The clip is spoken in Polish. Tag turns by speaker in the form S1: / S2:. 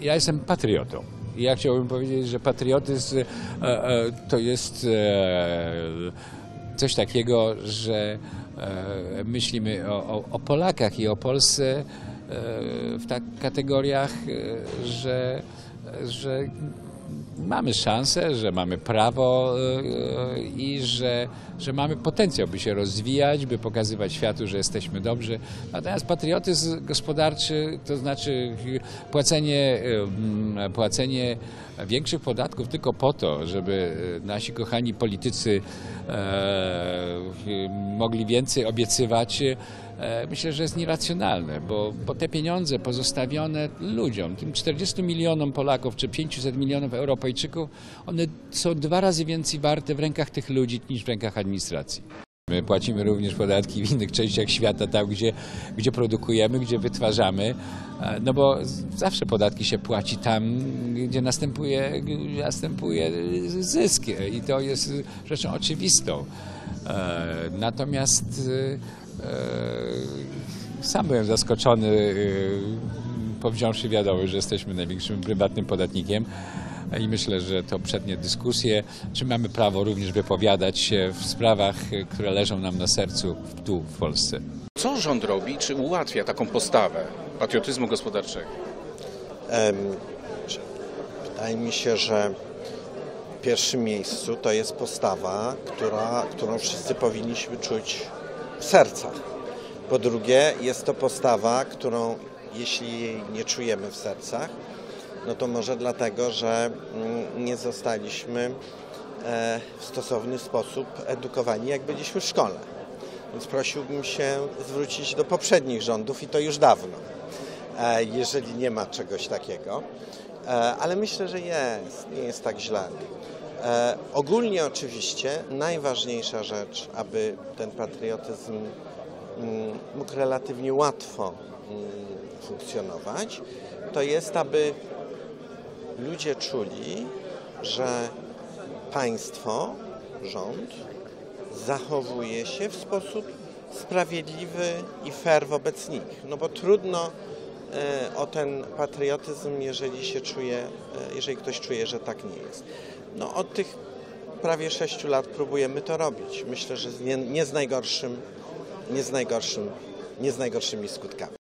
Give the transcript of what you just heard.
S1: Ja jestem patriotą. Ja chciałbym powiedzieć, że patriotyzm e, e, to jest e, coś takiego, że myślimy o, o, Polakach i o Polsce w tak kategoriach, że, że mamy szansę, że mamy prawo e, i że, że mamy potencjał, by się rozwijać, by pokazywać światu, że jesteśmy dobrzy. Natomiast patriotyzm gospodarczy, to znaczy płacenie, em, płacenie większych podatków tylko po to, żeby nasi kochani politycy mogli więcej obiecywać, myślę, że jest nieracjonalne, bo, bo te pieniądze pozostawione ludziom, tym 40 milionom Polaków czy 500 milionów Europejczyków, one są dwa razy więcej warte w rękach tych ludzi niż w rękach administracji. My płacimy również podatki w innych częściach świata, tam gdzie, gdzie produkujemy, gdzie wytwarzamy, e, no bo zawsze podatki się płaci tam, gdzie następuje, następuje zysk i to jest rzeczą oczywistą. E, Natomiast e, e, sam byłem zaskoczony, e, powziąwszy wiadomość, że jesteśmy największym prywatnym podatnikiem. I myślę, że to przednie dyskusje, czy mamy prawo również wypowiadać się w sprawach, które leżą nam na sercu tu w Polsce.
S2: Co rząd robi, czy ułatwia taką postawę patriotyzmu gospodarczego?
S3: Że- Wydaje mi się, że w pierwszym miejscu to jest postawa, która, którą wszyscy powinniśmy czuć sercach. Po drugie, jest to postawa, którą jeśli nie czujemy w sercach, no to może dlatego, że mm, nie zostaliśmy e, w stosowny sposób edukowani, jak byliśmy w szkole. Więc prosiłbym się zwrócić do poprzednich rządów i to już dawno e, jeżeli nie ma czegoś takiego. E, Ale myślę, że jest, nie jest tak źle. E, Ogólnie oczywiście najważniejsza rzecz, aby ten patriotyzm mm, mógł relatywnie łatwo mm, funkcjonować, to jest, aby ludzie czuli, że państwo, rząd zachowuje się w sposób sprawiedliwy i fair wobec nich. No bo trudno o ten patriotyzm, jeżeli się czuje, e, jeżeli ktoś czuje, że tak nie jest. No od tych prawie sześciu lat próbujemy to robić. Myślę, że nie, nie z najgorszym, nie z najgorszym, nie z najgorszymi skutkami.